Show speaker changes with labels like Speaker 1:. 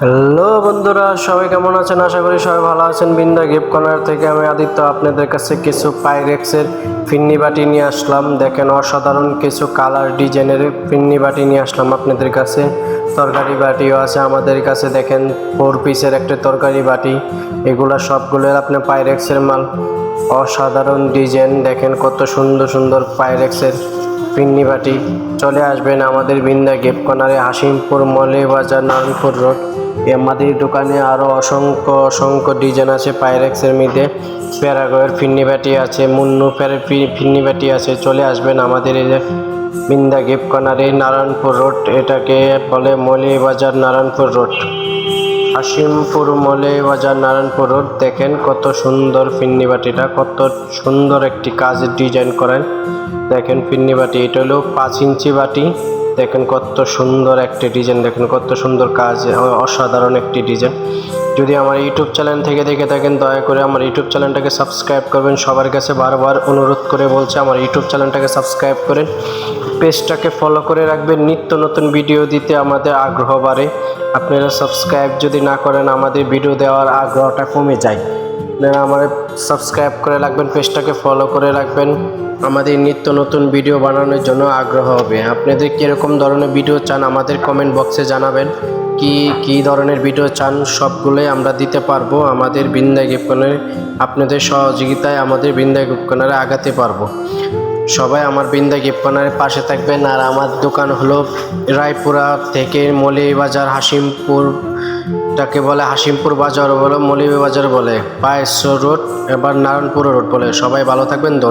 Speaker 1: Hello বন্ধুরা, সবাই কেমন আছেন? আশা করি সবাই ভালো আছেন। বিন্দা গিফট কর্নার থেকে আমি আদিত্য আপনাদের কাছে কিছু পাইরেক্সের ফিন্নি বাটি নিয়ে আসলাম। দেখেন, অসাধারণ কিছু কালার ডিজাইনের ফিন্নি বাটি নিয়ে আসলাম আপনাদের কাছে। তরকারি বাটিও আছে আমাদের কাছে। দেখেন ফোর পিসের একটা তরকারি বাটি। এগুলো সবগুলো আপনি পাইরেক্সের মাল। অসাধারণ ডিজাইন। দেখেন, কত সুন্দর সুন্দর পাইরেক্সের পিন্নি বাটি। চলে আসবেন আমাদের বিন্দা গিফট কর্নারে, হাসিমপুর মলে বাজার, নারায়ণপুর রোড। আমাদের দোকানে আরও অসংখ্য অসংখ্য ডিজাইন আছে, পাইরেক্সের মধ্যে। প্যারাগয়ের ফিন্নি বাটি আছে, মুন্নু প্যারে ফিন্নি বাটি আছে, চলে আসবেন আমাদের এই যে বিন্দা গিফট কর্নারে, নারায়ণপুর রোড, এটাকে বলে মলি বাজার নারায়ণপুর রোড। হাসিমপুর মলে বাজার নারায়ণপুর রোড, দেখেন কত সুন্দর ফিন্নি বাটিটা, কত সুন্দর একটি কাজের ডিজাইন করেন। দেখেন ফিন্নি বাটি, এটা হলো পাঁচ ইঞ্চি বাটি। দেখেন কত সুন্দর একটি ডিজাইন দেখেন কত সুন্দর কাজ অসাধারণ একটি ডিজাইন যদি আমার ইউটিউব চ্যানেল থেকে দেখে থাকেন, দয়া করে আমার ইউটিউব চ্যানেলটাকে সাবস্ক্রাইব করবেন। সবার কাছে বারবার অনুরোধ করে বলছে, আমার ইউটিউব চ্যানেলটাকে সাবস্ক্রাইব করেন। পেজটাকে ফলো করে রাখবেন। নিত্য নতুন ভিডিও দিতে আমাদের আগ্রহ বাড়ে। আপনারা সাবস্ক্রাইব যদি না করেন, আমাদের ভিডিও দেওয়ার আগ্রহটা কমে যায়। আপনারা আমার সাবস্ক্রাইব করে রাখবেন, পেজটাকে ফলো করে রাখবেন। আমাদের নিত্য নতুন ভিডিও বানানোর জন্য আগ্রহ হবে। আপনাদের কীরকম ধরনের ভিডিও চান আমাদের কমেন্ট বক্সে জানাবেন। কি কি ধরনের ভিডিও চান সবগুলোই আমরা দিতে পারব। আমাদের বিন্দা গিফটনের আপনাদের সহযোগিতায় আমাদের বিন্দা গিফটনারে আগাতে পারব। সবাই আমার বিন্দা গিফট পাশে থাকবেন। আর আমার দোকান হলো রায়পুরা থেকে মৌলিবাজার হাসিমপুর তাকে বলে হাসিমপুর বাজার বলে মৌলিবাজার বলে পায়েশ্বর রোড, এবার নারায়ণপুর রোড বলে সবাই ভালো থাকবেন।